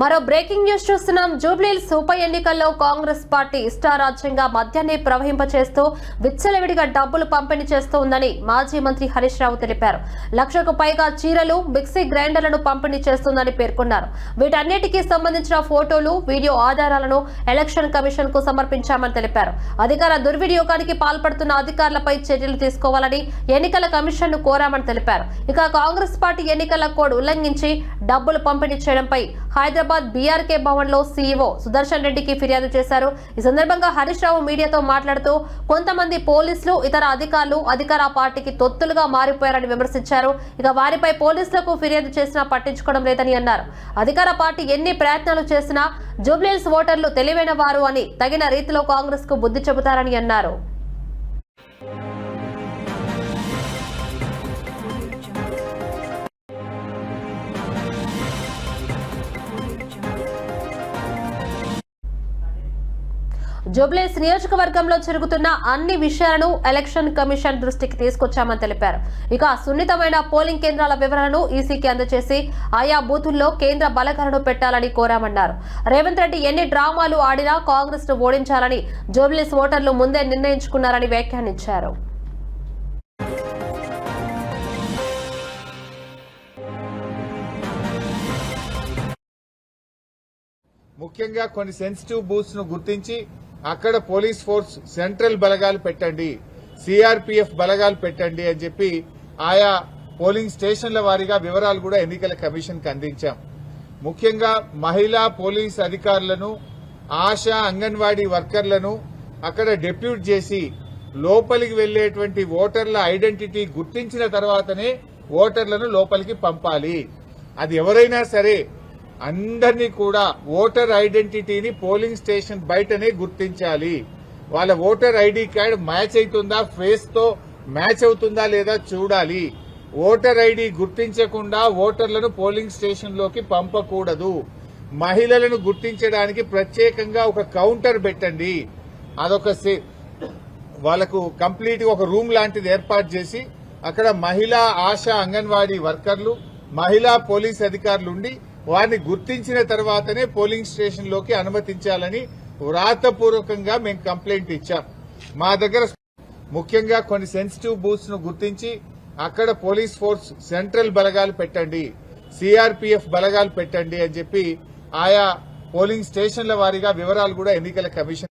మరో breaking news చూస్తున్నాం. జూబ్లీహిల్స్ ఉప ఎన్నికల్లో కాంగ్రెస్ పార్టీ ఇష్టారాజ్యంగా మద్యాన్ని ప్రవహింపచేస్తూ విచ్చలవిడిగా డబ్బులు పంపిణీ చేస్తూ ఉందని మాజీ మంత్రి హరీష్ రావు తెలిపారు. లక్షకు పైగా చీరలు మిక్సీ గ్రైండర్లను పంపిణీ చేస్తుందని పేర్కొన్నారు. వీటన్నిటికీ సంబంధించిన ఫోటోలు వీడియో ఆధారాలను ఎలక్షన్ కమిషన్కు సమర్పించామని తెలిపారు. అధికార దుర్వినియోగానికి పాల్పడుతున్న అధికారులపై చర్యలు తీసుకోవాలని ఎన్నికల కమిషన్ను కోరామని తెలిపారు. ఇక కాంగ్రెస్ పార్టీ ఎన్నికల కోడ్ ఉల్లంఘించి డబ్బులు పంపిణీ చేయడంపై హైదరాబాద్ హైదరాబాద్ బీఆర్కే భవన్లో సీఈఓ సుదర్శన్ రెడ్డికి ఫిర్యాదు చేశారు. ఈ సందర్భంగా హరీష్ రావు మీడియాతో మాట్లాడుతూ కొంతమంది పోలీసులు ఇతర అధికారులు అధికార పార్టీకి తొత్తులుగా మారిపోయారని విమర్శించారు. ఇక వారిపై పోలీసులకు ఫిర్యాదు చేసినా పట్టించుకోవడం లేదని అన్నారు. అధికార పార్టీ ఎన్ని ప్రయత్నాలు చేసినా జూబ్లీహిల్స్ ఓటర్లు తెలివైన వారు అని తగిన రీతిలో కాంగ్రెస్కు బుద్ధి చెబుతారని అన్నారు. జూబ్లీస్ నియోజకవర్గంలో జరుగుతున్న అన్ని విషయాలను ఎలక్షన్ కమిషన్ దృష్టికి తీసుకొచ్చామని తెలిపారు. ఇక సున్నితమైన పోలింగ్ కేంద్రాల వివరాలను ఈసీకి అందజేసి ఆయా బూతుల్లో కేంద్ర బలకరణను పెట్టాలని కోరామన్నారు. రేవంత్ రెడ్డి ఎన్ని డ్రామాలు ఆడినా కాంగ్రెస్ను ఓడించాలని జూబ్లీస్ ఓటర్లు ముందే నిర్ణయించుకున్నారని వ్యాఖ్యానించారు. ముఖ్యంగా కొన్ని సెన్సిటివ్ బూత్స్ను గుర్తించి అక్కడ పోలీస్ ఫోర్స్ సెంట్రల్ బలగాలు పెట్టండి సిఆర్పీఎఫ్ బలగాలు పెట్టండి అని చెప్పి ఆయా పోలింగ్ స్టేషన్ల వారీగా వివరాలు కూడా ఎన్నికల కమిషన్కి అందించాం. ముఖ్యంగా మహిళా పోలీస్ అధికారులను ఆశా అంగన్వాడీ వర్కర్లను అక్కడ డెప్యూట్ చేసి లోపలికి వెళ్ళేటువంటి ఓటర్ల ఐడెంటిటీ గుర్తించిన తర్వాతనే ఓటర్లను లోపలికి పంపాలి. అది ఎవరైనా సరే అందరినీ కూడా ఓటర్ ఐడెంటిటీని పోలింగ్ స్టేషన్ బయటనే గుర్తించాలి. వాళ్ళ ఓటర్ ఐడి కార్డ్ మ్యాచ్ అవుతుందా ఫేస్తో మ్యాచ్ అవుతుందా లేదా చూడాలి. ఓటర్ ఐడి గుర్తించకుండా ఓటర్లను పోలింగ్ స్టేషన్లోకి పంపకూడదు. మహిళలను గుర్తించడానికి ప్రత్యేకంగా ఒక కౌంటర్ పెట్టండి. అదొక సే- వాళ్ళకు కంప్లీట్ ఒక రూమ్ లాంటిది ఏర్పాటు చేసి అక్కడ మహిళా ఆశా అంగన్వాడీ వర్కర్లు మహిళా పోలీస్ అధికారులు ఉండి వారిని గుర్తించిన తర్వాతనే పోలింగ్ స్టేషన్లోకి అనుమతించాలని వ్రాతపూర్వకంగా మేము కంప్లైంట్ ఇచ్చాం. మా దగ్గర ముఖ్యంగా కొన్ని సెన్సిటివ్ బూత్స్ను గుర్తించి అక్కడ పోలీస్ ఫోర్స్ సెంట్రల్ బలగాలు పెట్టండి సిఆర్పీఎఫ్ బలగాలు పెట్టండి అని చెప్పి ఆయా పోలింగ్ స్టేషన్ల వారీగా వివరాలు కూడా ఎన్నికల కమిషన్